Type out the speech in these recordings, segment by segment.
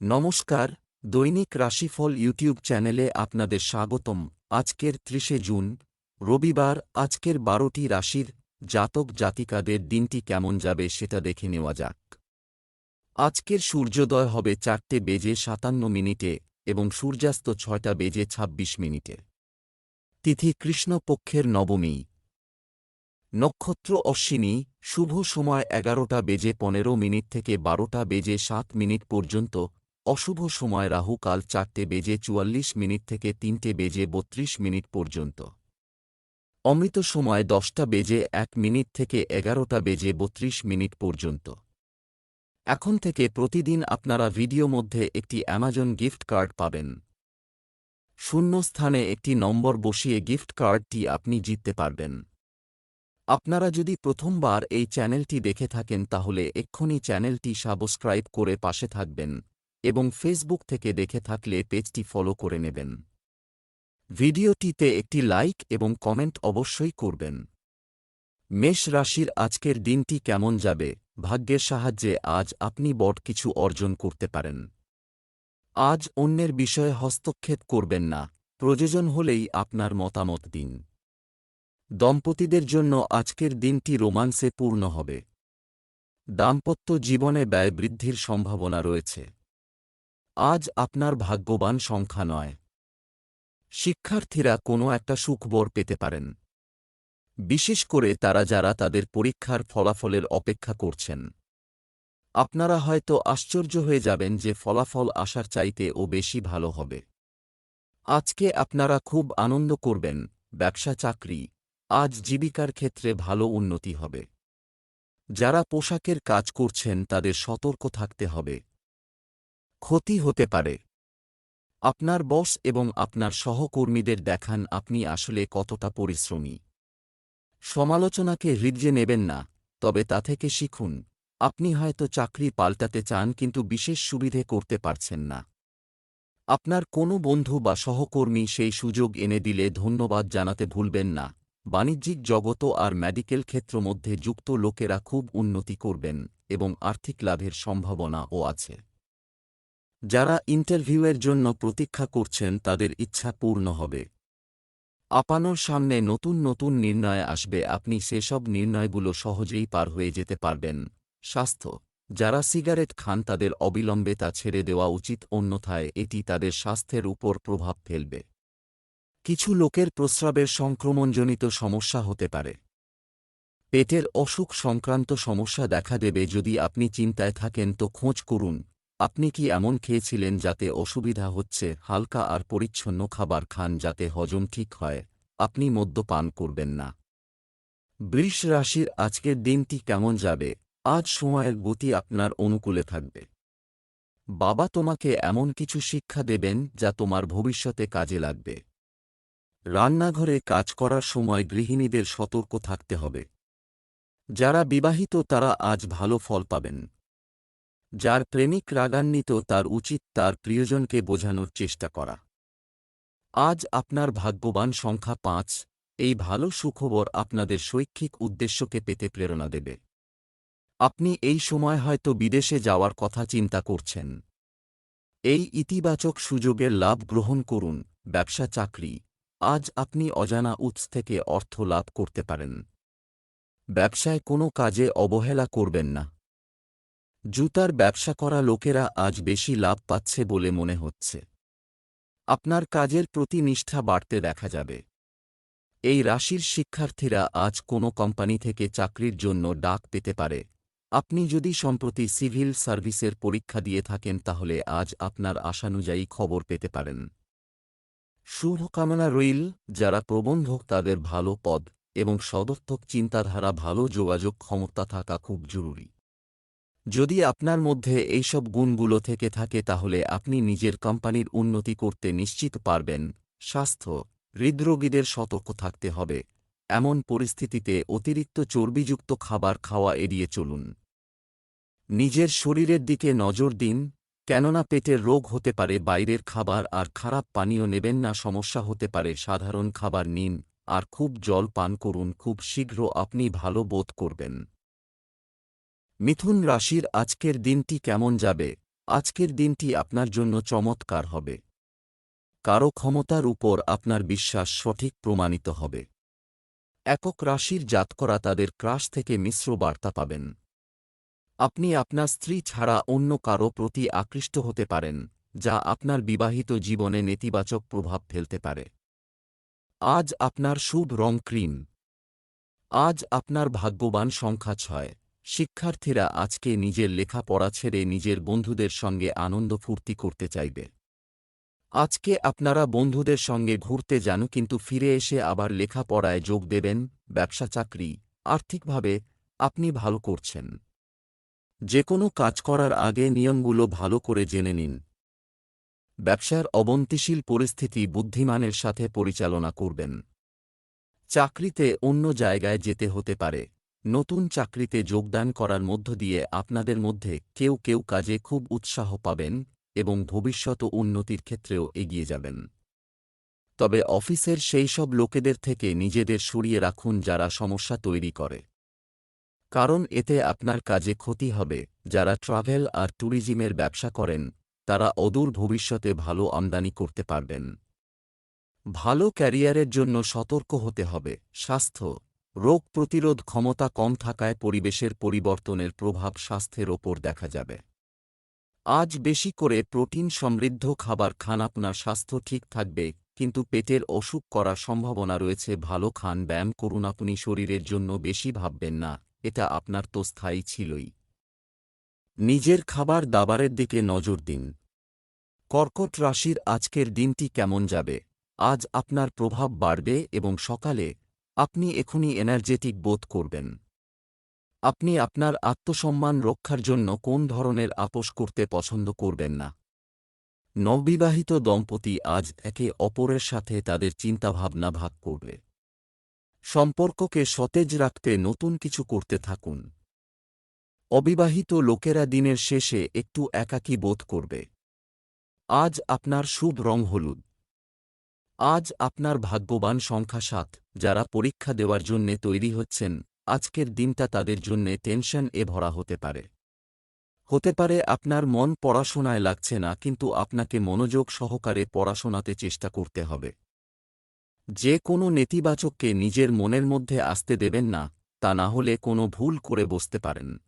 নমস্কার, দৈনিক রাশিফল ইউটিউব চ্যানেলে আপনাদের স্বাগতম। আজকের ত্রিশে জুন, রবিবার, আজকের বারোটি রাশির জাতক জাতিকাদের দিনটি কেমন যাবে সেটা দেখে নেওয়া যাক। আজকের সূর্যোদয় হবে চারটে বেজে সাতান্ন মিনিটে এবং সূর্যাস্ত ছয়টা বেজে ছাব্বিশ মিনিটে। তিথি কৃষ্ণপক্ষের নবমী। নক্ষত্র অশ্বিনী, শুভ সময় এগারোটা বেজে পনেরো মিনিট থেকে বারোটা বেজে সাত মিনিট পর্যন্ত অশুভ সময় রাহুকাল চারটে বেজে চুয়াল্লিশ মিনিট থেকে তিনটে বেজে বত্রিশ মিনিট পর্যন্ত। অমৃত সময় দশটা বেজে এক মিনিট থেকে এগারোটা বেজে বত্রিশ মিনিট পর্যন্ত। এখন থেকে প্রতিদিন আপনারা ভিডিও মধ্যে একটি অ্যামাজন গিফট কার্ড পাবেন। শূন্য স্থানে একটি নম্বর বসিয়ে গিফট কার্ডটি আপনি জিততে পারবেন। আপনারা যদি প্রথমবার এই চ্যানেলটি দেখে থাকেন তাহলে এক্ষুনি চ্যানেলটি সাবস্ক্রাইব করে পাশে থাকবেন। এবং ফেসবুক থেকে দেখে থাকলে পেজটি ফলো করে নেবেন। ভিডিওটিতে একটি লাইক এবং কমেন্ট অবশ্যই করবেন। মেষ রাশির আজকের দিনটি কেমন যাবে? ভাগ্যের সাহায্যে আজ আপনি বট কিছু অর্জন করতে পারেন। আজ অন্যের বিষয়ে হস্তক্ষেপ করবেন না। প্রয়োজন হলেই আপনার মতামত দিন। দম্পতিদের জন্য আজকের দিনটি রোমান্সে পূর্ণ হবে। দাম্পত্য জীবনে ব্যয় বৃদ্ধির সম্ভাবনা রয়েছে। আজ আপনার ভাগ্যবান সংখ্যা নয়। শিক্ষার্থীরা কোনো একটা সুখবর পেতে পারেন। বিশেষ করে তারা যারা তাদের পরীক্ষার ফলাফলের অপেক্ষা করছেন। আপনারা হয়তো আশ্চর্য হয়ে যাবেন যে ফলাফল আসার চাইতে ও বেশি ভালো হবে। আজকে আপনারা খুব আনন্দ করবেন, ব্যবসা চাকরি, আজ জীবিকার ক্ষেত্রে ভালো উন্নতি হবে। যারা পোশাকের কাজ করছেন তাদের সতর্ক থাকতে হবে। ক্ষতি হতে পারে। আপনার বস এবং আপনার সহকর্মীদের দেখান আপনি আসলে কতটা পরিশ্রমী। সমালোচনাকে হৃদয়ে নেবেন না, তবে তা থেকে শিখুন, আপনি হয়তো চাকরি পাল্টাতে চান কিন্তু বিশেষ সুবিধে করতে পারছেন না। আপনার কোনো বন্ধু বা সহকর্মী সেই সুযোগ এনে দিলে ধন্যবাদ জানাতে ভুলবেন না। বাণিজ্যিক জগত আর মেডিকেল ক্ষেত্র মধ্যে যুক্ত লোকেরা খুব উন্নতি করবেন এবং আর্থিক লাভের সম্ভাবনাও আছে। যারা ইন্টারভিউয়ের জন্য প্রতীক্ষা করছেন তাদের ইচ্ছা পূর্ণ হবে। আপানোর সামনে নতুন নতুন নির্ণয় আসবে, আপনি সেসব নির্ণয়গুলো সহজেই পার হয়ে যেতে পারবেন। স্বাস্থ্য, যারা সিগারেট খান তাদের অবিলম্বে তা ছেড়ে দেওয়া উচিত, অন্যথায় এটি তাদের স্বাস্থ্যের উপর প্রভাব ফেলবে। কিছু লোকের প্রস্রাবের সংক্রমণজনিত সমস্যা হতে পারে। পেটের অসুখ সংক্রান্ত সমস্যা দেখা দেবে, যদি আপনি চিন্তায় থাকেন তো খোঁজ করুন। আপনি কি এমন খেয়েছিলেন যাতে অসুবিধা হচ্ছে, হালকা আর পরিচ্ছন্ন খাবার খান যাতে হজম ঠিক হয়? আপনি মদ্যপান করবেন না। বৃষ রাশির আজকের দিনটি কেমন যাবে? আজ সময়ের গতি আপনার অনুকূলে থাকবে। বাবা তোমাকে এমন কিছু শিক্ষা দেবেন যা তোমার ভবিষ্যতে কাজে লাগবে। রান্নাঘরে কাজ করার সময় গৃহিণীদের সতর্ক থাকতে হবে। যারা বিবাহিত তারা আজ ভালো ফল পাবেন। যার প্রেমিক রাগান্বিত তার উচিত তার প্রিয়জনকে বোঝানোর চেষ্টা করা। আজ আপনার ভাগ্যবান সংখ্যা পাঁচ, এই ভালো সুখবর আপনাদের শৈক্ষিক উদ্দেশ্যকে পেতে প্রেরণা দেবে। আপনি এই সময় হয়তো বিদেশে যাওয়ার কথা চিন্তা করছেন। এই ইতিবাচক সুযোগের লাভ গ্রহণ করুন, ব্যবসা, চাকরি। আজ আপনি অজানা উৎস থেকে অর্থ লাভ করতে পারেন। ব্যবসায় কোনো কাজে অবহেলা করবেন না। জুতার ব্যবসা করা লোকেরা আজ বেশি লাভ পাচ্ছে বলে মনে হচ্ছে। আপনার কাজের প্রতি নিষ্ঠা বাড়তে দেখা যাবে। এই রাশির শিক্ষার্থীরা আজ কোনো কোম্পানি থেকে চাকরির জন্য ডাক পেতে পারে। আপনি যদি সম্প্রতি সিভিল সার্ভিসের পরীক্ষা দিয়ে থাকেন তাহলে আজ আপনার আশানুযায়ী খবর পেতে পারেন। শুভকামনা রইল, যারা প্রবন্ধক তাদের ভালো পদ এবং সদর্থক চিন্তাধারা, ভালো যোগাযোগ ক্ষমতা থাকা খুব জরুরি। যদি আপনার মধ্যে এইসব গুণগুলো থেকে থাকে তাহলে আপনি নিজের কোম্পানির উন্নতি করতে নিশ্চিত পারবেন। স্বাস্থ্য, হৃদরোগীদের সতর্ক থাকতে হবে। এমন পরিস্থিতিতে অতিরিক্ত চর্বিযুক্ত খাবার খাওয়া এড়িয়ে চলুন। নিজের শরীরের দিকে নজর দিন, কেননা পেটের রোগ হতে পারে, বাইরের খাবার আর খারাপ পানীয় নেবেন না, সমস্যা হতে পারে, সাধারণ খাবার নিন, আর খুব জল পান করুন, খুব শীঘ্র আপনি ভালো বোধ করবেন। মিথুন রাশির আজকের দিনটি কেমন যাবে? আজকের দিনটি আপনার জন্য চমৎকার হবে। কারও ক্ষমতার উপর আপনার বিশ্বাস সঠিক প্রমাণিত হবে। একক রাশির জাতকরা তাদের ক্রাশ থেকে মিশ্র বার্তা পাবেন। আপনি আপনার স্ত্রী ছাড়া অন্য কারও প্রতি আকৃষ্ট হতে পারেন, যা আপনার বিবাহিত জীবনে নেতিবাচক প্রভাব ফেলতে পারে। আজ আপনার শুভ রং ক্রিম। আজ আপনার ভাগ্যবান সংখ্যা ছয়। শিক্ষার্থীরা আজকে নিজের লেখাপড়া ছেড়ে নিজের বন্ধুদের সঙ্গে আনন্দ ফুর্তি করতে চাইবে। আজকে আপনারা বন্ধুদের সঙ্গে ঘুরতে যান কিন্তু ফিরে এসে আবার লেখাপড়ায় যোগ দেবেন, ব্যবসা, চাকরি, আর্থিকভাবে আপনি ভালো করছেন। যে কোনো কাজ করার আগে নিয়মগুলো ভালো করে জেনে নিন। ব্যবসার অবন্তিশীল পরিস্থিতি বুদ্ধিমানের সাথে পরিচালনা করবেন। চাকরিতে অন্য জায়গায় যেতে হতে পারে। নতুন চাকরিতে যোগদান করার মধ্য দিয়ে আপনাদের মধ্যে কেউ কেউ কাজে খুব উৎসাহ পাবেন এবং ভবিষ্যৎ উন্নতির ক্ষেত্রেও এগিয়ে যাবেন। তবে অফিসের সেই সব লোকেদের থেকে নিজেদের সরিয়ে রাখুন যারা সমস্যা তৈরি করে। কারণ এতে আপনার কাজে ক্ষতি হবে, যারা ট্রাভেল আর ট্যুরিজমের ব্যবসা করেন, তারা অদূর ভবিষ্যতে ভালো আমদানি করতে পারবেন। ভালো ক্যারিয়ারের জন্য সতর্ক হতে হবে, স্বাস্থ্য রোগ প্রতিরোধ ক্ষমতা কম থাকায় পরিবেশের পরিবর্তনের প্রভাব স্বাস্থ্যের ওপর দেখা যাবে। আজ বেশি করে প্রোটিন সমৃদ্ধ খাবার খান, আপনার স্বাস্থ্য ঠিক থাকবে, কিন্তু পেটের অসুখ করার সম্ভাবনা রয়েছে, ভালো খান, ব্যায়াম করুন, আপনি শরীরের জন্য বেশি ভাববেন না, এটা আপনার তো স্থায়ী ছিলই। নিজের খাবার দাবারের দিকে নজর দিন। কর্কট রাশির আজকের দিনটি কেমন যাবে? আজ আপনার প্রভাব বাড়বে এবং সকালে আপনি এখনই এনার্জেটিক বোধ করবেন। আপনি আপনার আত্মসম্মান রক্ষার জন্য কোন ধরনের আপোষ করতে পছন্দ করবেন না। নববিবাহিত দম্পতি আজ একে অপরের সাথে তাদের চিন্তাভাবনা ভাগ করবে। সম্পর্ককে সতেজ রাখতে নতুন কিছু করতে থাকুন। অবিবাহিত লোকেরা দিনের শেষে একটু একাকী বোধ করবে। আজ আপনার শুভ রং হলুদ। আজ আপনার ভাগ্যবান সংখ্যা সাত, যারা পরীক্ষা দেওয়ার জন্যে তৈরি হচ্ছেন, আজকের দিনটা তাদের জন্যে টেনশন এ ভরা হতে পারে। হতে পারে আপনার মন পড়াশোনায় লাগছে না, কিন্তু আপনাকে মনোযোগ সহকারে পড়াশোনাতে চেষ্টা করতে হবে। যে কোনো নেতিবাচককে নিজের মনের মধ্যে আসতে দেবেন না, তা না হলে কোনো ভুল করে বসতে পারেন।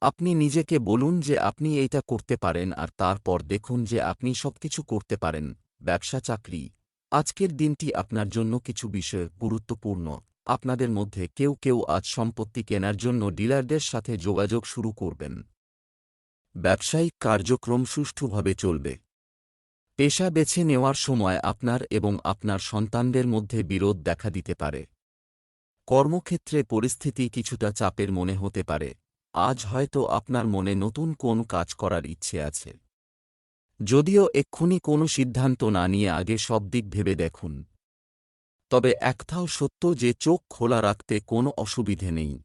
আপনি নিজেকে বলুন যে আপনি এইটা করতে পারেন আর তারপর দেখুন যে আপনি সবকিছু করতে পারেন, ব্যবসা, চাকরি। আজকের দিনটি আপনার জন্য কিছু বিষয় গুরুত্বপূর্ণ। আপনাদের মধ্যে কেউ কেউ আজ সম্পত্তি কেনার জন্য ডিলারদের সাথে যোগাযোগ শুরু করবেন। ব্যবসায়িক কার্যক্রম সুষ্ঠুভাবে চলবে। পেশা বেছে নেওয়ার সময় আপনার এবং আপনার সন্তানদের মধ্যে বিরোধ দেখা দিতে পারে। কর্মক্ষেত্রে পরিস্থিতি কিছুটা চাপের মনে হতে পারে। আজ হয়তো আপনার মনে নতুন কোন কাজ করার ইচ্ছে আছে। যদিও এক্ষুনি কোনো সিদ্ধান্ত না নিয়ে আগে সব দিক ভেবে দেখুন। তবে একথাও সত্য যে চোখ খোলা রাখতে কোনো অসুবিধে নেই।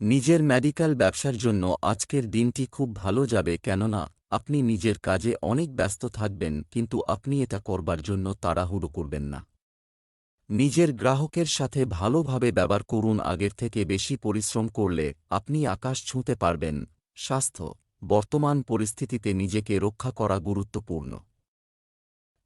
নিজের মেডিকেল ব্যবসার জন্য আজকের দিনটি খুব ভালো যাবে কেননা আপনি নিজের কাজে অনেক ব্যস্ত থাকবেন কিন্তু আপনি এটা করবার জন্য তাড়াহুড়ো করবেন না। নিজের গ্রাহকের সাথে ভালোভাবে ব্যবহার করুন আগের থেকে বেশি পরিশ্রম করলে আপনি আকাশ ছুঁতে পারবেন। স্বাস্থ্য বর্তমান পরিস্থিতিতে নিজেকে রক্ষা করা গুরুত্বপূর্ণ।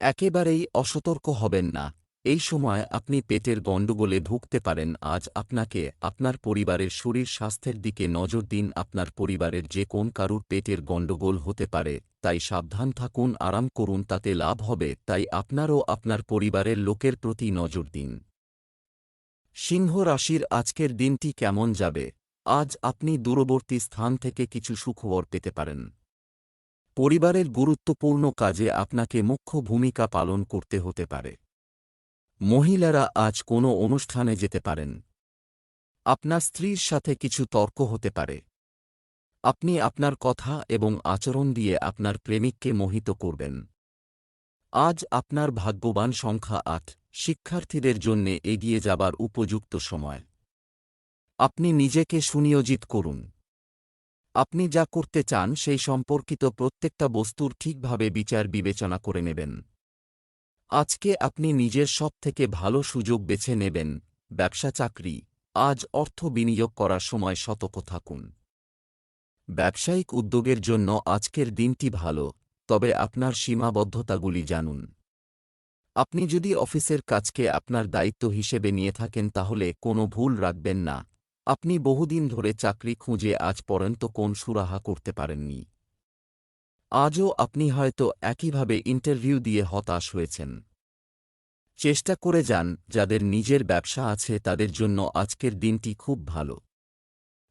একেবারেই অসতর্ক হবেন না। এই সময় আপনি পেটের গণ্ডগোলে ভুগতে পারেন। আজ আপনাকে আপনার পরিবারের শরীর স্বাস্থ্যের দিকে নজর দিন। আপনার পরিবারের যে কোন কারুর পেটের গণ্ডগোল হতে পারে, তাই সাবধান থাকুন, আরাম করুন, তাতে লাভ হবে, তাই আপনারও আপনার পরিবারের লোকের প্রতি নজর দিন। সিংহ রাশির আজকের দিনটি কেমন যাবে? আজ আপনি দূরবর্তী স্থান থেকে কিছু সুখবর পেতে পারেন। পরিবারের গুরুত্বপূর্ণ কাজে আপনাকে মুখ্য ভূমিকা পালন করতে হতে পারে। মহিলারা আজ কোনো অনুষ্ঠানে যেতে পারেন। আপনার স্ত্রীর সাথে কিছু তর্ক হতে পারে। আপনি আপনার কথা এবং আচরণ দিয়ে আপনার প্রেমিককে মোহিত করবেন। আজ আপনার ভাগ্যবান সংখ্যা আট, শিক্ষার্থীদের জন্যে এগিয়ে যাবার উপযুক্ত সময়। আপনি নিজেকে সুনিয়োজিত করুন। আপনি যা করতে চান সেই সম্পর্কিত প্রত্যেকটা বস্তুর ঠিকভাবে বিচার বিবেচনা করে নেবেন। আজকে আপনি নিজের সব থেকে ভালো সুযোগ বেছে নেবেন, ব্যবসা চাকরি। আজ অর্থ বিনিয়োগ করার সময় সতর্ক থাকুন। ব্যবসায়িক উদ্যোগের জন্য আজকের দিনটি ভালো, তবে আপনার সীমাবদ্ধতাগুলি জানুন। আপনি যদি অফিসের কাজকে আপনার দায়িত্ব হিসেবে নিয়ে থাকেন তাহলে কোনো ভুল রাখবেন না। আপনি বহুদিন ধরে চাকরি খুঁজে আজ পর্যন্ত কোন সুরাহা করতে পারেননি। আজও আপনি হয়তো একইভাবে ইন্টারভিউ দিয়ে হতাশ হয়েছেন। চেষ্টা করে যান, যাদের নিজের ব্যবসা আছে তাদের জন্য আজকের দিনটি খুব ভালো।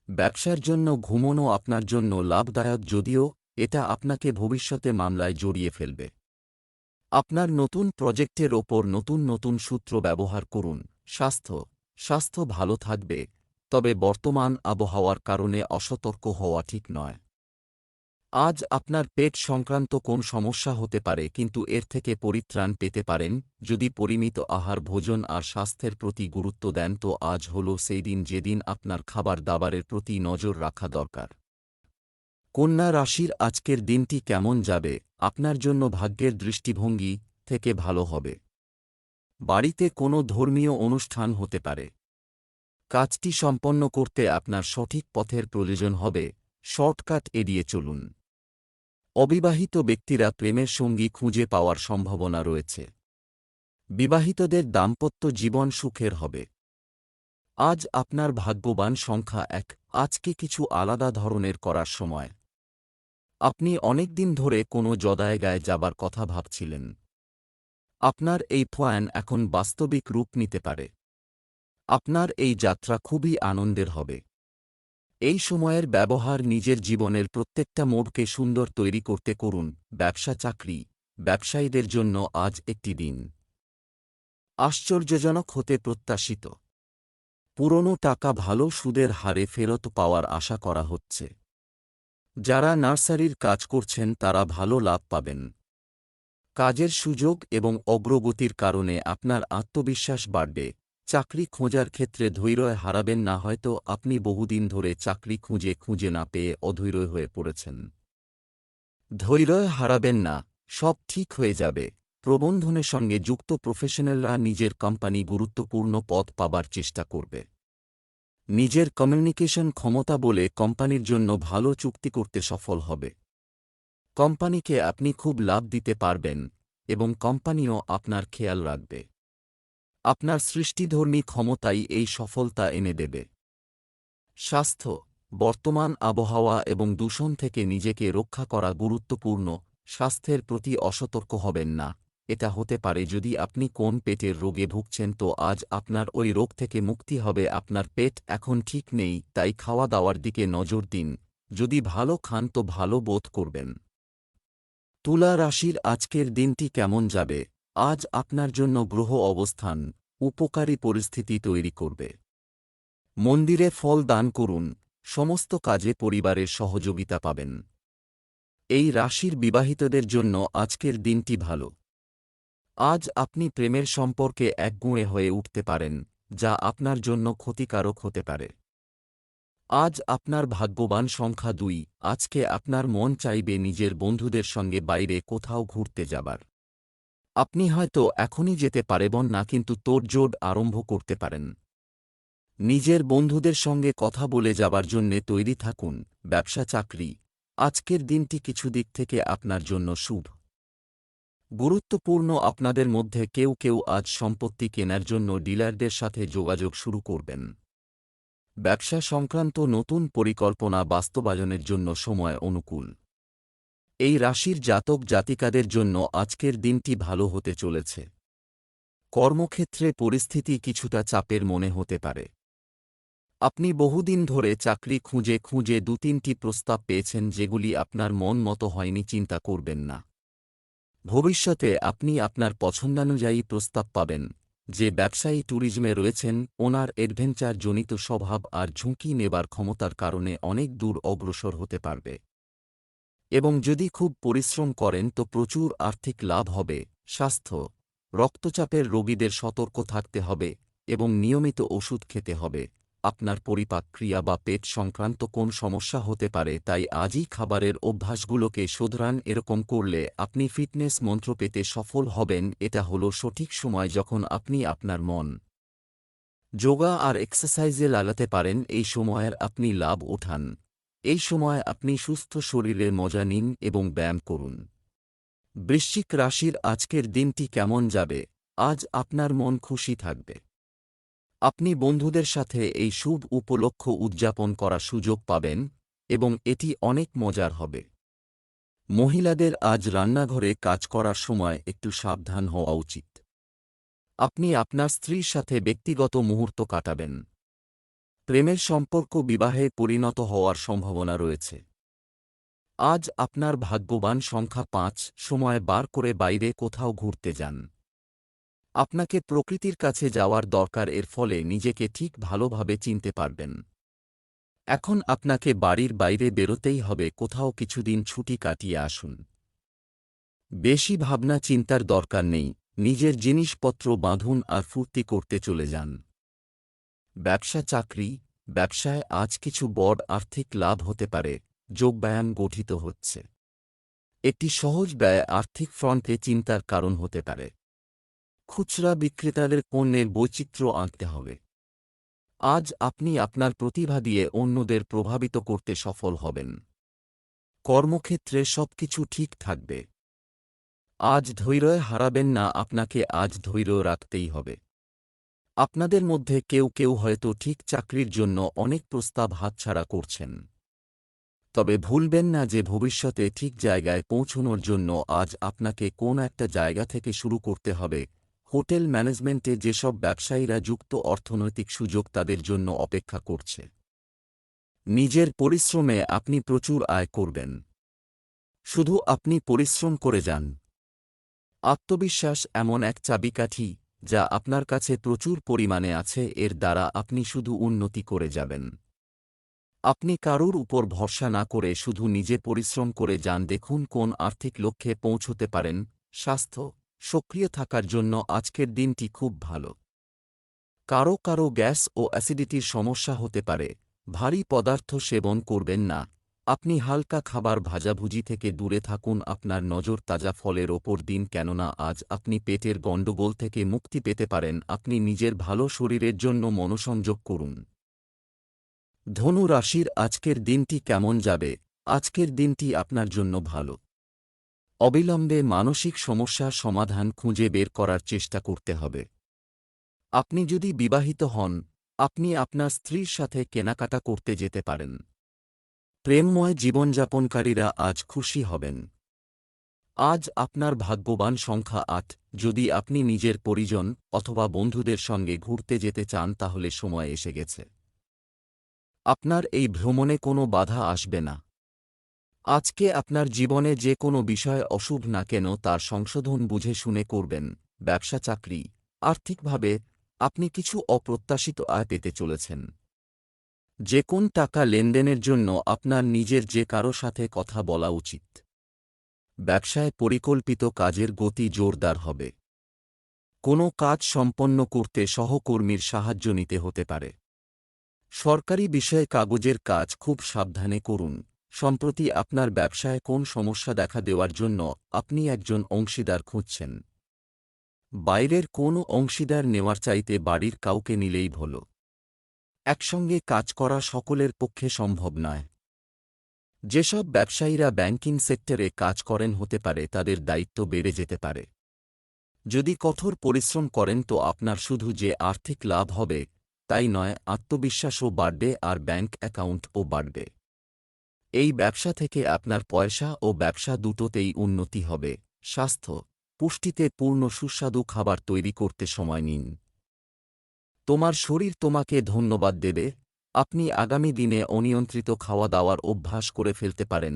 ব্যবসার জন্য ঘুমনো আপনার জন্য লাভদায়ক যদিও এটা আপনাকে ভবিষ্যতে মামলায় জড়িয়ে ফেলবে। আপনার নতুন প্রজেক্টের ওপর নতুন নতুন সূত্র ব্যবহার করুন। স্বাস্থ্য স্বাস্থ্য ভালো থাকবে। তবে বর্তমান আবহাওয়ার কারণে অসতর্ক হওয়া ঠিক নয়। আজ আপনার পেট সংক্রান্ত কোন সমস্যা হতে পারে কিন্তু এর থেকে পরিত্রাণ পেতে পারেন, যদি পরিমিত আহার, ভোজন আর স্বাস্থ্যের প্রতি গুরুত্ব দেন তো আজ হল সেই দিন যেদিন আপনার খাবার দাবারের প্রতি নজর রাখা দরকার। কন্যা রাশির আজকের দিনটি কেমন যাবে, আপনার জন্য ভাগ্যের দৃষ্টিভঙ্গি থেকে ভালো হবে। বাড়িতে কোনো ধর্মীয় অনুষ্ঠান হতে পারে। কাজটি সম্পন্ন করতে আপনার সঠিক পথের প্রয়োজন হবে। শর্টকাট এড়িয়ে চলুন। অবিবাহিত ব্যক্তিরা প্রেমের সঙ্গী খুঁজে পাওয়ার সম্ভাবনা রয়েছে। বিবাহিতদের দাম্পত্য জীবন সুখের হবে। আজ আপনার ভাগ্যবান সংখ্যা এক, আজকে কিছু আলাদা ধরনের করার সময়। আপনি অনেক দিন ধরে কোনো জদায়গায় যাবার কথা ভাবছিলেন। আপনার এই প্ল্যান এখন বাস্তবিক রূপ নিতে পারে। আপনার এই যাত্রা খুবই আনন্দের হবে। এই সময়ের ব্যবহার নিজের জীবনের প্রত্যেকটা মোড়কে সুন্দর তৈরি করতে করুন, ব্যবসা চাকরি, ব্যবসায়ীদের জন্য আজ একটি দিন। আশ্চর্যজনক হতে প্রত্যাশিত। পুরনো টাকা ভালো সুদের হারে ফেরত পাওয়ার আশা করা হচ্ছে। যারা নার্সারির কাজ করছেন তারা ভালো লাভ পাবেন। কাজের সুযোগ এবং অগ্রগতির কারণে আপনার আত্মবিশ্বাস বাড়বে। চাকরি খোঁজার ক্ষেত্রে ধৈর্য হারাবেন না, হয়তো আপনি বহুদিন ধরে চাকরি খুঁজে খুঁজে না পেয়ে অধৈর্য হয়ে পড়েছেন। ধৈর্য হারাবেন না, সব ঠিক হয়ে যাবে। প্রবন্ধনের সঙ্গে যুক্ত প্রফেশনালরা নিজের কোম্পানি গুরুত্বপূর্ণ পদ পাবার চেষ্টা করবে। নিজের কমিউনিকেশন ক্ষমতা বলে কোম্পানির জন্য ভালো চুক্তি করতে সফল হবে। কোম্পানিকে আপনি খুব লাভ দিতে পারবেন এবং কোম্পানিও আপনার খেয়াল রাখবে। আপনার সৃষ্টিধর্মী ক্ষমতাই এই সফলতা এনে দেবে। স্বাস্থ্য, বর্তমান আবহাওয়া এবং দূষণ থেকে নিজেকে রক্ষা করা গুরুত্বপূর্ণ, স্বাস্থ্যের প্রতি অসতর্ক হবেন না। এটা হতে পারে যদি আপনি কোন পেটের রোগে ভুগছেন তো আজ আপনার ওই রোগ থেকে মুক্তি হবে, আপনার পেট এখন ঠিক নেই, তাই খাওয়া দাওয়ার দিকে নজর দিন। যদি ভালো খান তো ভালো বোধ করবেন। তুলা রাশির আজকের দিনটি কেমন যাবে? আজ আপনার জন্য গ্রহ অবস্থান, উপকারী পরিস্থিতি তৈরি করবে। মন্দিরে ফল দান করুন, সমস্ত কাজে পরিবারের সহযোগিতা পাবেন। এই রাশির বিবাহিতদের জন্য আজকের দিনটি ভালো। আজ আপনি প্রেমের সম্পর্কে একগুঁড়ে হয়ে উঠতে পারেন, যা আপনার জন্য ক্ষতিকারক হতে পারে। আজ আপনার ভাগ্যবান সংখ্যা দুই, আজকে আপনার মন চাইবে নিজের বন্ধুদের সঙ্গে বাইরে কোথাও ঘুরতে যাবার। আপনি হয়তো এখনই যেতে পারেবন না কিন্তু তোড়জোড় আরম্ভ করতে পারেন। নিজের বন্ধুদের সঙ্গে কথা বলে যাবার জন্যে তৈরি থাকুন, ব্যবসা চাকরি। আজকের দিনটি কিছু দিক থেকে আপনার জন্য শুভ। গুরুত্বপূর্ণ আপনাদের মধ্যে কেউ কেউ আজ সম্পত্তি কেনার জন্য ডিলারদের সাথে যোগাযোগ শুরু করবেন। ব্যবসা সংক্রান্ত নতুন পরিকল্পনা বাস্তবায়নের জন্য সময় অনুকূল। এই রাশির জাতক জাতিকাদের জন্য আজকের দিনটি ভালো হতে চলেছে। কর্মক্ষেত্রে পরিস্থিতি কিছুটা চাপের মনে হতে পারে। আপনি বহুদিন ধরে চাকরি খুঁজে খুঁজে দু তিনটি প্রস্তাব পেয়েছেন যেগুলি আপনার মন মতো হয়নি চিন্তা করবেন না। ভবিষ্যতে আপনি আপনার পছন্দানুযায়ী প্রস্তাব পাবেন, যে ব্যবসায়ী ট্যুরিজমে রয়েছেন, ওনার অ্যাডভেঞ্চার জনিত স্বভাব আর ঝুঁকি নেবার ক্ষমতার কারণে অনেক দূর অগ্রসর হতে পারবে। এবং যদি খুব পরিশ্রম করেন তো প্রচুর আর্থিক লাভ হবে, স্বাস্থ্য, রক্তচাপের রোগীদের সতর্ক থাকতে হবে এবং নিয়মিত ওষুধ খেতে হবে। আপনার পরিপাক ক্রিয়া বা পেট সংক্রান্ত কোন সমস্যা হতে পারে তাই আজই খাবারের অভ্যাসগুলোকে শোধরান। এরকম করলে আপনি ফিটনেস মন্ত্র পেতে সফল হবেন। এটা হলো সঠিক সময় যখন আপনি আপনার মন, যোগা আর এক্সারসাইজে লাগাতে পারেন। এই সময়ের আপনি লাভ ওঠান এই সময় আপনি সুস্থ শরীরের মজা নিন এবং ব্যায়াম করুন। বৃশ্চিক রাশির আজকের দিনটি কেমন যাবে? আজ আপনার মন খুশি থাকবে। আপনি বন্ধুদের সাথে এই শুভ উপলক্ষ উদযাপন করার সুযোগ পাবেন এবং এটি অনেক মজার হবে। মহিলাদের আজ রান্নাঘরে কাজ করার সময় একটু সাবধান হওয়া উচিত। আপনি আপনার স্ত্রীর সাথে ব্যক্তিগত মুহূর্ত কাটাবেন। প্রেমের সম্পর্ক বিবাহে পরিণত হওয়ার সম্ভাবনা রয়েছে। আজ আপনার ভাগ্যবান সংখ্যা পাঁচ, সময় বার করে বাইরে কোথাও ঘুরতে যান। আপনাকে প্রকৃতির কাছে যাওয়ার দরকার, এর ফলে নিজেকে ঠিক ভালোভাবে চিনতে পারবেন। এখন আপনাকে বাড়ির বাইরে বেরোতেই হবে, কোথাও কিছুদিন ছুটি কাটিয়ে আসুন। বেশি ভাবনা চিন্তার দরকার নেই, নিজের জিনিসপত্র বাঁধুন আর ফুর্তি করতে চলে যান। ব্যবসা চাকরি, ব্যবসায় আজ কিছু বড় আর্থিক লাভ হতে পারে যোগব্যায়াম গঠিত হচ্ছে। একটি সহজ ব্যয় আর্থিক ফ্রন্টে চিন্তার কারণ হতে পারে। খুচরা বিক্রেতাদের পণ্যের বৈচিত্র্য আনতে হবে। আজ আপনি আপনার প্রতিভা দিয়ে অন্যদের প্রভাবিত করতে সফল হবেন। কর্মক্ষেত্রে সবকিছু ঠিক থাকবে। আজ ধৈর্য হারাবেন না, আপনাকে আজ ধৈর্য রাখতেই হবে। আপনাদের মধ্যে কেউ কেউ হয়তো ঠিক চাকরির জন্য অনেক প্রস্তাব হাতছাড়া করছেন। তবে ভুলবেন না যে ভবিষ্যতে ঠিক জায়গায় পৌঁছনোর জন্য আজ আপনাকে কোন একটা জায়গা থেকে শুরু করতে হবে। হোটেল ম্যানেজমেন্টে যেসব ব্যবসায়ীরা যুক্ত অর্থনৈতিক সুযোগ তাদের জন্য অপেক্ষা করছে। নিজের পরিশ্রমে আপনি প্রচুর আয় করবেন। শুধু আপনি পরিশ্রম করে যান। আত্মবিশ্বাস এমন এক চাবিকাঠি। যা আপনার কাছে প্রচুর পরিমাণে আছে, এর দ্বারা আপনি শুধু উন্নতি করে যাবেন। আপনি কারুর উপর ভরসা না করে শুধু নিজে পরিশ্রম করে যান। দেখুন কোন আর্থিক লক্ষ্যে পৌঁছতে পারেন। স্বাস্থ্য, সক্রিয় থাকার জন্য আজকের দিনটি খুব ভালো। কারও কারও গ্যাস ও অ্যাসিডিটির সমস্যা হতে পারে। ভারী পদার্থ সেবন করবেন না। আপনি হালকা খাবার ভাজাভুজি থেকে দূরে থাকুন, আপনার নজর তাজা ফলের ওপর দিন, কেননা আজ আপনি পেটের গণ্ডগোল থেকে মুক্তি পেতে পারেন, আপনি নিজের ভালো শরীরের জন্য মনোসংযোগ করুন। ধনু রাশির আজকের দিনটি কেমন যাবে? আজকের দিনটি আপনার জন্য ভালো। অবিলম্বে মানসিক সমস্যার সমাধান খুঁজে বের করার চেষ্টা করতে হবে। আপনি যদি বিবাহিত হন, আপনি আপনার স্ত্রীর সাথে কেনাকাটা করতে যেতে পারেন। প্রেমময় জীবনযাপনকারীরা আজ খুশি হবেন। আজ আপনার ভাগ্যবান সংখ্যা আট। যদি আপনি নিজের পরিজন অথবা বন্ধুদের সঙ্গে ঘুরতে যেতে চান, তাহলে সময় এসে গেছে। আপনার এই ভ্রমণে কোনো বাধা আসবে না। আজকে আপনার জীবনে যে কোনো বিষয় অশুভ না কেন, তার সংশোধন বুঝে শুনে করবেন। ব্যবসা, চাকরি, আর্থিকভাবে আপনি কিছু অপ্রত্যাশিত আয় পেতে চলেছেন। যে কোন টাকা লেনদেনের জন্য আপনার নিজের যে কারও সাথে কথা বলা উচিত। ব্যবসায় পরিকল্পিত কাজের গতি জোরদার হবে। কোনো কাজ সম্পন্ন করতে সহকর্মীর সাহায্য নিতে হতে পারে। সরকারি বিষয়ে কাগজের কাজ খুব সাবধানে করুন। সম্প্রতি আপনার ব্যবসায় কোন সমস্যা দেখা দেওয়ার জন্য আপনি একজন অংশীদার খুঁজছেন। বাইরের কোনো অংশীদার নেওয়ার চাইতে বাড়ির কাউকে নিলেই ভালো। একসঙ্গে কাজ করা সকলের পক্ষে সম্ভব নয়। যেসব ব্যবসায়ীরা ব্যাংকিং সেক্টরে কাজ করেন হতে পারে, তাদের দায়িত্ব বেড়ে যেতে পারে। যদি কঠোর পরিশ্রম করেন, তো আপনার শুধু যে আর্থিক লাভ হবে, তাই নয়, আত্মবিশ্বাসও বাড়বে আর ব্যাংক অ্যাকাউন্টও বাড়বে। এই ব্যবসা থেকে আপনার পয়সা ও ব্যবসা দুটোতেই উন্নতি হবে। স্বাস্থ্য, পুষ্টিতে পূর্ণ সুস্বাদু খাবার তৈরি করতে সময় নিন। তোমার শরীর তোমাকে ধন্যবাদ দেবে, আপনি আগামী দিনে অনিয়ন্ত্রিত খাওয়া দাওয়ার অভ্যাস করে ফেলতে পারেন,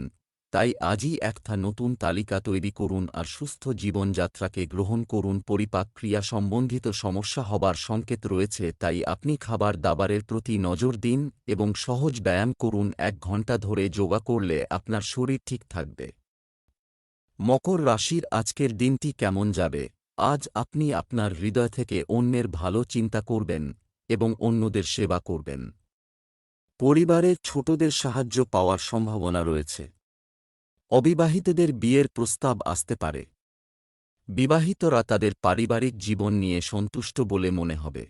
তাই আজই একটা নতুন তালিকা তৈরি করুন আর সুস্থ জীবনযাত্রাকে গ্রহণ করুন। পরিপাক ক্রিয়া সম্বন্ধিত সমস্যা হবার সংকেত রয়েছে, তাই আপনি খাবার দাবারের প্রতি নজর দিন এবং সহজ ব্যায়াম করুন। এক ঘণ্টা ধরে যোগা করলে আপনার শরীর ঠিক থাকবে। মকর রাশির আজকের দিনটি কেমন যাবে? আজ আপনি আপনার হৃদয় থেকে অন্যের ভালো চিন্তা করবেন এবং অন্যদের সেবা করবেন। পরিবারের ছোটদের সাহায্য পাওয়ার সম্ভাবনা রয়েছে। অবিবাহিতদের বিয়ের প্রস্তাব আসতে পারে। বিবাহিতরা তাদের পারিবারিক জীবন নিয়ে সন্তুষ্ট বলে মনে হবে।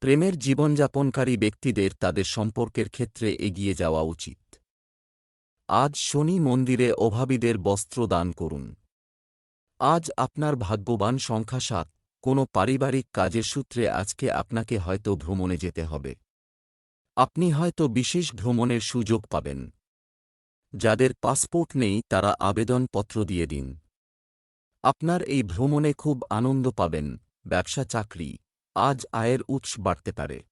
প্রেমের জীবনযাপনকারী ব্যক্তিদের তাদের সম্পর্কের ক্ষেত্রে এগিয়ে যাওয়া উচিত। আজ শনি মন্দিরে অভাবীদের বস্ত্র দান করুন। আজ আপনার ভাগ্যবান সংখ্যা সাত। কোনো পারিবারিক কাজের সূত্রে আজকে আপনাকে হয়তো ভ্রমণে যেতে হবে। আপনি হয়তো বিশেষ ভ্রমণের সুযোগ পাবেন। যাদের পাসপোর্ট নেই, তারা আবেদনপত্র দিয়ে দিন। আপনার এই ভ্রমণে খুব আনন্দ পাবেন। ব্যবসা চাকরি। আজ আয়ের উৎস বাড়তে পারে।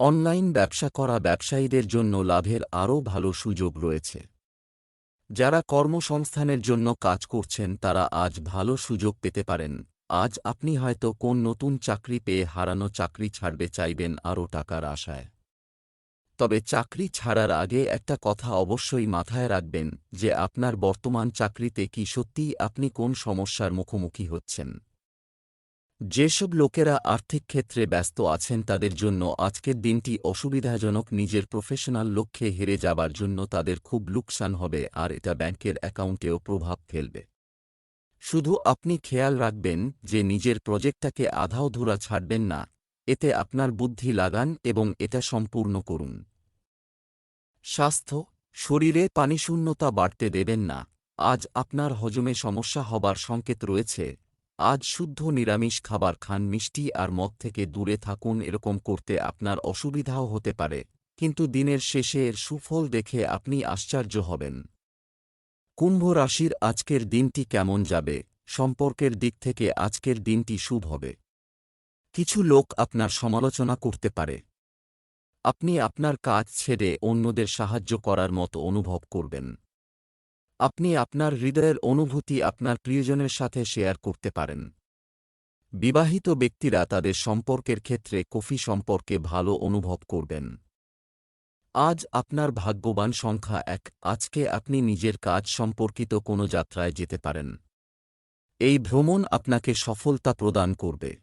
অনলাইন ব্যবসা করা ব্যবসায়ীদের জন্য লাভের আরও ভালো সুযোগ রয়েছে। যারা কর্মসংস্থানের জন্য কাজ করছেন তারা আজ ভালো সুযোগ পেতে পারেন। আজ আপনি হয়তো কোন নতুন চাকরি পেয়ে হারানো চাকরি ছাড়বে চাইবেন আরও টাকার আশায়। তবে চাকরি ছাড়ার আগে একটা কথা অবশ্যই মাথায় রাখবেন যে আপনার বর্তমান চাকরিতে কি সত্যিই আপনি কোন সমস্যার মুখোমুখি হচ্ছেন। যেসব লোকেরা আর্থিক ক্ষেত্রে ব্যস্ত আছেন তাদের জন্য আজকের দিনটি অসুবিধাজনক। নিজের প্রফেশনাল লক্ষ্যে হেরে যাবার জন্য তাদের খুব লোকসান হবে আর এটা ব্যাংকের অ্যাকাউন্টেও প্রভাব ফেলবে। শুধু আপনি খেয়াল রাখবেন যে নিজের প্রজেক্টটাকে আধাওধুরা ছাড়বেন না, এতে আপনার বুদ্ধি লাগান এবং এটা সম্পূর্ণ করুন। স্বাস্থ্য, শরীরে পানিশূন্যতা বাড়তে দেবেন না। আজ আপনার হজমে সমস্যা হবার সংকেত রয়েছে। আজ শুদ্ধ নিরামিষ খাবার খান, মিষ্টি আর মদ থেকে দূরে থাকুন, এরকম করতে আপনার অসুবিধাও হতে পারে। কিন্তু দিনের শেষে এর সুফল দেখে আপনি আশ্চর্য হবেন। কুম্ভ রাশির আজকের দিনটি কেমন যাবে? সম্পর্কের দিক থেকে আজকের দিনটি শুভ হবে। কিছু লোক আপনার সমালোচনা করতে পারে। আপনি আপনার কাজ ছেড়ে অন্যদের সাহায্য করার মতো অনুভব করবেন। আপনি আপনার হৃদয়ের অনুভূতি আপনার প্রিয়জনের সাথে শেয়ার করতে পারেন। বিবাহিত ব্যক্তিরা তাদের সম্পর্কের ক্ষেত্রে কফি সম্পর্কে ভালো অনুভব করবেন। আজ আপনার ভাগ্যবান সংখ্যা এক, আজকে আপনি নিজের কাজ সম্পর্কিত কোনো যাত্রায় যেতে পারেন। এই ভ্রমণ আপনাকে সফলতা প্রদান করবে।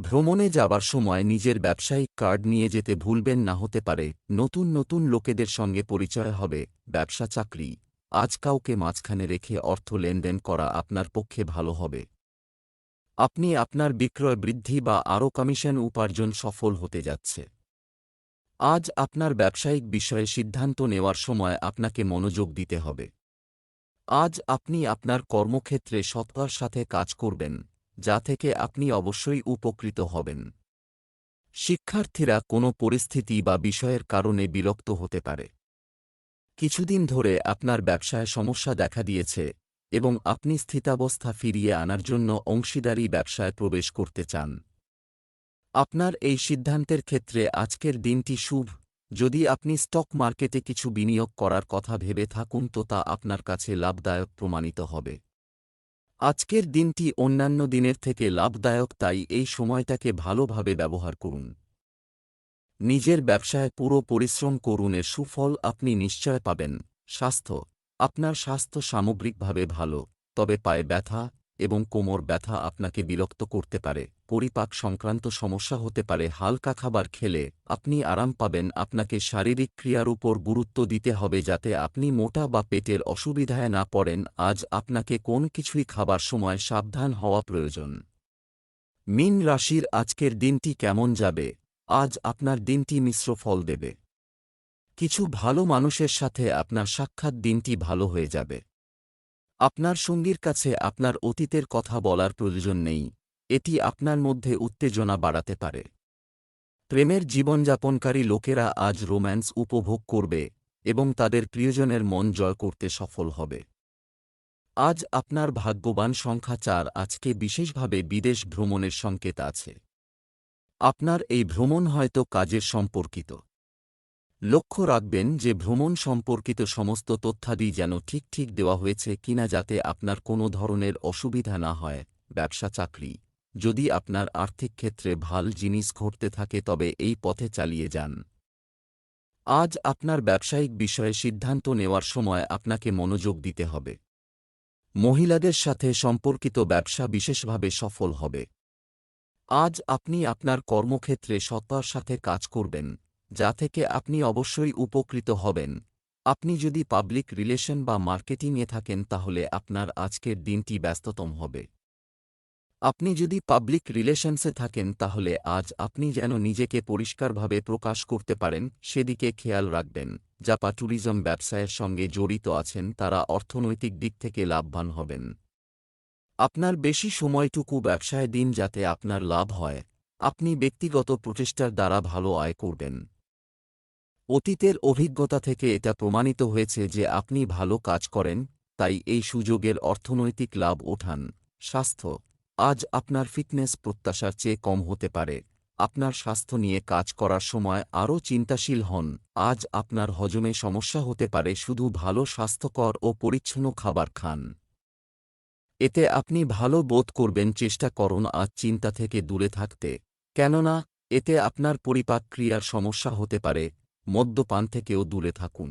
ভ্রমণে যাবার সময় নিজের ব্যবসায়িক কার্ড নিয়ে যেতে ভুলবেন না হতে পারে। নতুন নতুন লোকেদের সঙ্গে পরিচয় হবে, ব্যবসা, চাকরি। আজ কাউকে মাঝখানে রেখে অর্থ লেনদেন করা আপনার পক্ষে ভালো হবে। আপনি আপনার বিক্রয় বৃদ্ধি বা আরও কমিশন উপার্জন সফল হতে যাচ্ছে। আজ আপনার ব্যবসায়িক বিষয়ে সিদ্ধান্ত নেওয়ার সময় আপনাকে মনোযোগ দিতে হবে। আজ আপনি আপনার কর্মক্ষেত্রে সত্তার সাথে কাজ করবেন, যা থেকে আপনি অবশ্যই উপকৃত হবেন। শিক্ষার্থীরা কোনো পরিস্থিতি বা বিষয়ের কারণে বিরক্ত হতে পারে। কিছুদিন ধরে আপনার ব্যবসায় সমস্যা দেখা দিয়েছে এবং আপনি স্থিতাবস্থা ফিরিয়ে আনার জন্য অংশীদারি ব্যবসায় প্রবেশ করতে চান। আপনার এই সিদ্ধান্তের ক্ষেত্রে আজকের দিনটি শুভ। যদি আপনি স্টক মার্কেটে কিছু বিনিয়োগ করার কথা ভেবে থাকুন তো তা আপনার কাছে লাভদায়ক প্রমাণিত হবে। আজকের দিনটি অন্যান্য দিনের থেকে লাভদায়ক, তাই এই সময়টাকে ভালোভাবে ব্যবহার করুন। নিজের ব্যবসায় পুরো পরিশ্রম করুন সুফল আপনি নিশ্চয় পাবেন। স্বাস্থ্য, আপনার স্বাস্থ্য সামগ্রিকভাবে ভালো, তবে পায়ে ব্যথা এবং কোমর ব্যথা আপনাকে বিরক্ত করতে পারে। পরিপাক সংক্রান্ত সমস্যা হতে পারে, হালকা খাবার খেলে আপনি আরাম পাবেন, আপনাকে শারীরিক ক্রিয়ার উপর গুরুত্ব দিতে হবে যাতে আপনি মোটা বা পেটের অসুবিধায় না পড়েন। আজ আপনাকে কোন কিছুই খাবার সময় সাবধান হওয়া প্রয়োজন। মিন রাশির আজকের দিনটি কেমন যাবে? আজ আপনার দিনটি মিশ্র ফল দেবে। কিছু ভালো মানুষের সাথে আপনার সাক্ষাৎ দিনটি ভালো হয়ে যাবে। আপনার সঙ্গীর কাছে আপনার অতীতের কথা বলার প্রয়োজন নেই, এটি আপনার মধ্যে উত্তেজনা বাড়াতে পারে। প্রেমের জীবনযাপনকারী লোকেরা আজ রোম্যান্স উপভোগ করবে এবং তাদের প্রিয়জনের মন জয় করতে সফল হবে। আজ আপনার ভাগ্যবান সংখ্যা চার, আজকে বিশেষভাবে বিদেশ ভ্রমণের সংকেত আছে। আপনার এই ভ্রমণ হয়তো কাজের সম্পর্কিত। লক্ষ্য রাখবেন যে ভ্রমণ সম্পর্কিত সমস্ত তথ্যাদি যেন ঠিক ঠিক দেওয়া হয়েছে কিনা যাতে আপনার কোনো ধরনের অসুবিধা না হয়, ব্যবসা, চাকরি। যদি আপনার আর্থিক ক্ষেত্রে ভালো জিনিস ঘটতে থাকে তবে এই পথে চালিয়ে যান। আজ আপনার ব্যবসায়িক বিষয়ে সিদ্ধান্ত নেওয়ার সময় আপনাকে মনোযোগ দিতে হবে। মহিলাদের সাথে সম্পর্কিত ব্যবসা বিশেষভাবে সফল হবে। আজ আপনি আপনার কর্মক্ষেত্রে সত্তার সাথে কাজ করবেন, যা থেকে আপনি অবশ্যই উপকৃত হবেন। আপনি যদি পাবলিক রিলেশন বা মার্কেটিংয়ে থাকেন, তাহলে আপনার আজকের দিনটি ব্যস্ততম হবে। আপনি যদি পাবলিক রিলেশনসে থাকেন, তাহলে আজ আপনি যেন নিজেকে পরিষ্কারভাবে প্রকাশ করতে পারেন, সেদিকে খেয়াল রাখবেন জাপা ট্যুরিজম ব্যবসায়ের সঙ্গে জড়িত আছেন, তারা অর্থনৈতিক দিক থেকে লাভবান হবেন। আপনার বেশি সময়টুকু ব্যবসায় দিন যাতে আপনার লাভ হয়। আপনি ব্যক্তিগত প্রচেষ্টার দ্বারা ভালো আয় করবেন। অতীতের অভিজ্ঞতা থেকে এটা প্রমাণিত হয়েছে যে আপনি ভালো কাজ করেন, তাই এই সুযোগের অর্থনৈতিক লাভ ওঠান। স্বাস্থ্য। আজ আপনার ফিটনেস প্রত্যাশার চেয়ে কম হতে পারে। আপনার স্বাস্থ্য নিয়ে কাজ করার সময় আরও চিন্তাশীল হন। আজ আপনার হজমে সমস্যা হতে পারে, শুধু ভালো স্বাস্থ্যকর ও পরিচ্ছন্ন খাবার খান। এতে আপনি ভালো বোধ করবেন, চেষ্টা করুন আর চিন্তা থেকে দূরে থাকতে। কেননা, এতে আপনার পরিপাক ক্রিয়ার সমস্যা হতে পারে, মদ্যপান থেকেও দূরে থাকুন।